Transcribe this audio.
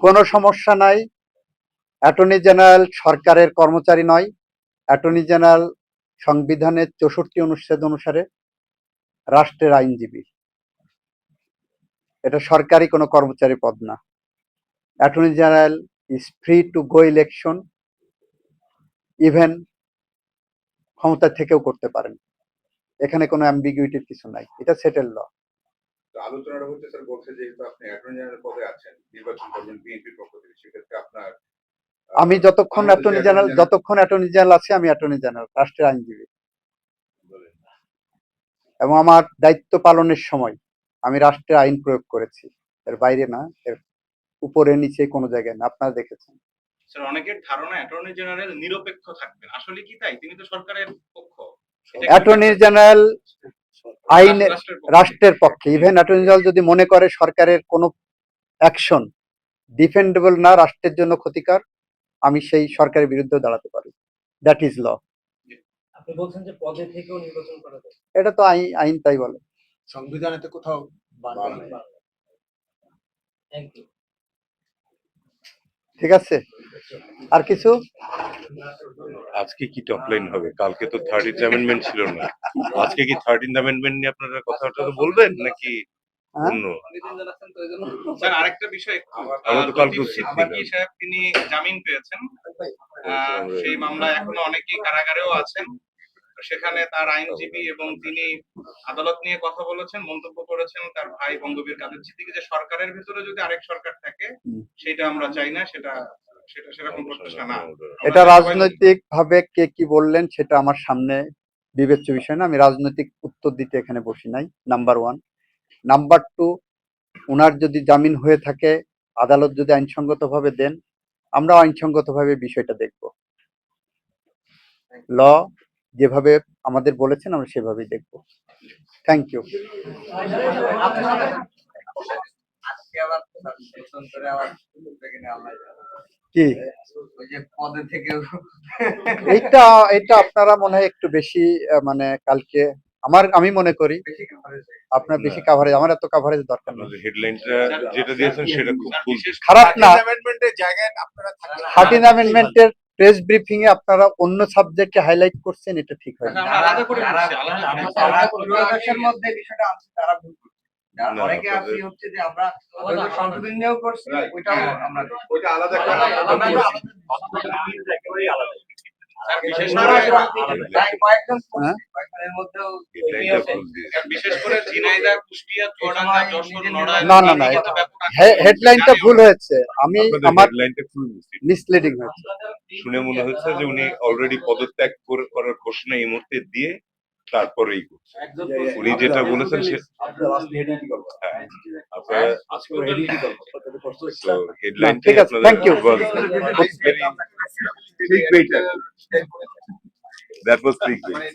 কোনো সমস্যা নাই। অ্যাটর্নি জেনারেল সরকারের কর্মচারী নয়। অ্যাটর্নি জেনারেল সংবিধানের চৌষট্টি অনুচ্ছেদ অনুসারে রাষ্ট্রের আইনজীবী। এটা সরকারি কোনো কর্মচারী পদ না। Attorney general is free to go election even ক্ষমতা থেকেও করতে পারেন। এখানে কোনো অ্যাম্বিগুইটির কিছু নাই। এটা সেটেল ল আলোচনাটা হচ্ছে স্যার বলছে যেহেতু আপনি অ্যাটর্নি জেনারেল পদে আছেন নির্বাচন করবেন বিএনপির পক্ষ থেকে সেক্ষেত্রে আপনার আমি যতক্ষণ অ্যাটর্নি জেনারেল যতক্ষণ অ্যাটর্নি জেনারেল আছে আমি অ্যাটর্নি জেনারেল রাষ্ট্রের আইনজীবী। এবং আমার দায়িত্ব পালনের সময় আমি রাষ্ট্রের আইন প্রয়োগ করেছি। এর বাইরে না এর উপরে নিচে কোনো জায়গায় না আপনারা দেখেছেন। স্যার অনেকের ধারণা অ্যাটর্নি জেনারেল নিরপেক্ষ থাকবেন। আসলে কি তাই? তিনি তো সরকারের পক্ষ। অ্যাটর্নি জেনারেল আইন রাষ্ট্রের পক্ষে। ইভেন অ্যাটর্নি জেনারেল যদি মনে করে সরকারের কোনো অ্যাকশন ডিফেন্ডেবল না রাষ্ট্রের জন্য ক্ষতিকর আমি সেই সরকারের বিরুদ্ধে দাঁড়াতে পারি। দ্যাট ইজ ল আপনি বলছেন যে পদে থেকেও নির্বাচন করা যায়। এটা তো আইন আইন তাই বলে। সংবিধানেতে কোথাও ঠিক আছে? আর কিছু? আজকে কি টপ লাইন হবে? কালকে তো থার্টিন অ্যামেন্ডমেন্ট ছিল না। আজকে কি থার্টিন অ্যামেন্ডমেন্ট নিয়ে আপনারা কথাটা তো বলবেন নাকি হ্যাঁ? স্যার আরেকটা বিষয় তিনি জামিন পেয়েছেন। আহ, সেই মামলায় এখনও অনেকেই কারাগারেও আছেন। তো সেখানে তার আইনজীবী এবং তিনি আদালত নিয়ে কথা বলেছেন মন্তব্য করেছেন তার ভাই বঙ্গবীর কাদের সিদ্দিকী যে সরকারের ভিতরে যদি আরেক সরকার থাকে সেটা আমরা চাই না সেটা সেটা সেরকম প্রত্যাশা না। এটা রাজনৈতিক ভাবে কে কি বললেন সেটা আমার সামনে বিবেচ্য বিষয় না। আমি রাজনৈতিক উত্তর দিতে এখানে বসি নাই নাম্বার ওয়ান নাম্বার টু ওনার যদি জামিন হয়ে থাকে আদালত যদি আইনসঙ্গত ভাবে দেন আমরা আইনসঙ্গত ভাবে বিষয়টা দেখব। ল যেভাবে আমাদের বলেছেন আমরা সেভাবেই দেখব। থ্যাংক ইউ আজকে আবার কি? ওই যে পদে থেকেও এইটা এটা আপনারা মনে হয় একটু বেশি মানে কালকে আমার আমি মনে করি আপনার বেশি কাভারেজ আমার এত কাভারেজ দরকার নেই। হেডলাইনটা যেটা দিয়েছেন সেটা খুব খারাপ না। অ্যামেন্ডমেন্টের জায়গায় আপনারা থাকলে থার্টিন অ্যামেন্ডমেন্টের প্রেস ব্রিফিং এ আপনারা অন্য সাবজেক্টে হাইলাইট করছেন এটা ঠিক হয় আমরা আলাদা করে আলাদা করে নিচ্ছি। যারা পূর্বাভাসের মধ্যে বিষয়টা আছে তারা ভুল না, অনেকে আছে হচ্ছে যে আমরা সংশোধন নিয়েও করছি. ওইটাও আমরা ওইটা আলাদা তাই কয়েকজন হ্যাঁ? হেডলাইনটা ভুল না, না, না, হেডলাইনটা হয়েছে। আমি আমার হেডলাইনটা ফুল মিস্টেক মিসলিডিং হয়েছে। শুনে মনে হচ্ছে যে উনি অলরেডি পদত্যাগ করার ঘোষণা এই মুহূর্তে দিয়ে তারপরেই করছে। উনি যেটা বলেছেন সে হ্যাঁ, আপনারা তো হেডলাইনটা ঠিক আছে, thank you. That was clickbait.